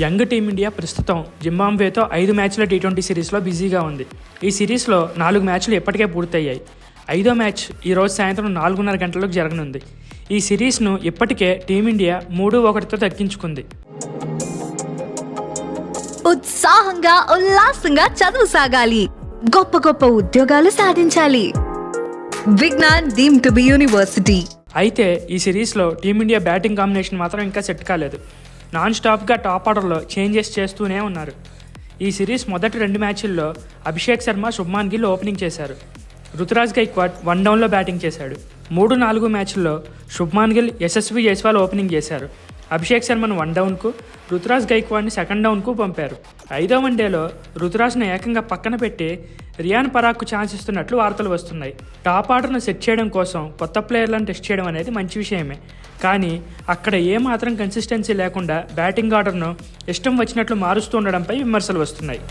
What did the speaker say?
Young team India ప్రస్తుతం జింబాబ్వేతో ఐదు మ్యాచ్ల టీ ట్వంటీ సిరీస్లో బిజీగా ఉంది. ఈ సిరీస్లో నాలుగు మ్యాచ్లు ఇప్పటికే పూర్తయ్యాయి. ఐదో మ్యాచ్ ఈరోజు సాయంత్రం నాలుగున్నర గంటలకు జరగనుంది. ఈ సిరీస్ను ఇప్పటికే టీమిండియా మూడు ఒకటితో దక్కించుకుంది. ఉత్సాహంగా ఉల్లాసంగా చదువు సాగాలి. గొప్ప గొప్ప ఉద్యోగాలు సాధించాలి. Vignan deemed to be university. అయితే ఈ సిరీస్లో టీమిండియా బ్యాటింగ్ కాంబినేషన్ మాత్రం ఇంకా సెట్ కాలేదు. నాన్ స్టాప్గా టాప్ ఆర్డర్లో చేంజెస్ చేస్తూనే ఉన్నారు. ఈ సిరీస్ మొదటి రెండు మ్యాచ్ల్లో అభిషేక్ శర్మ శుభ్మాన్ గిల్ ఓపెనింగ్ చేశారు. రుతురాజ్ గైక్వాడ్ వన్ డౌన్లో బ్యాటింగ్ చేశాడు. మూడు నాలుగు మ్యాచ్ల్లో శుభ్మాన్ గిల్ యశస్వి జైస్వాల్ ఓపెనింగ్ చేశారు. అభిషేక్ శర్మను వన్ డౌన్కు రుతురాజ్ గైక్వాడ్ని సెకండ్ డౌన్కు పంపారు. ఐదో వన్డేలో రుతురాజ్ను ఏకంగా పక్కన పెట్టి రియాన్ పరాక్కు ఛాన్స్ ఇస్తున్నట్లు వార్తలు వస్తున్నాయి. టాప్ ఆర్డర్ను సెట్ చేయడం కోసం కొత్త ప్లేయర్లను టెస్ట్ చేయడం అనేది మంచి విషయమే. కానీ అక్కడ ఏమాత్రం కన్సిస్టెన్సీ లేకుండా బ్యాటింగ్ ఆర్డర్ను ఇష్టం వచ్చినట్లు మారుస్తూ ఉండడంపై విమర్శలు వస్తున్నాయి.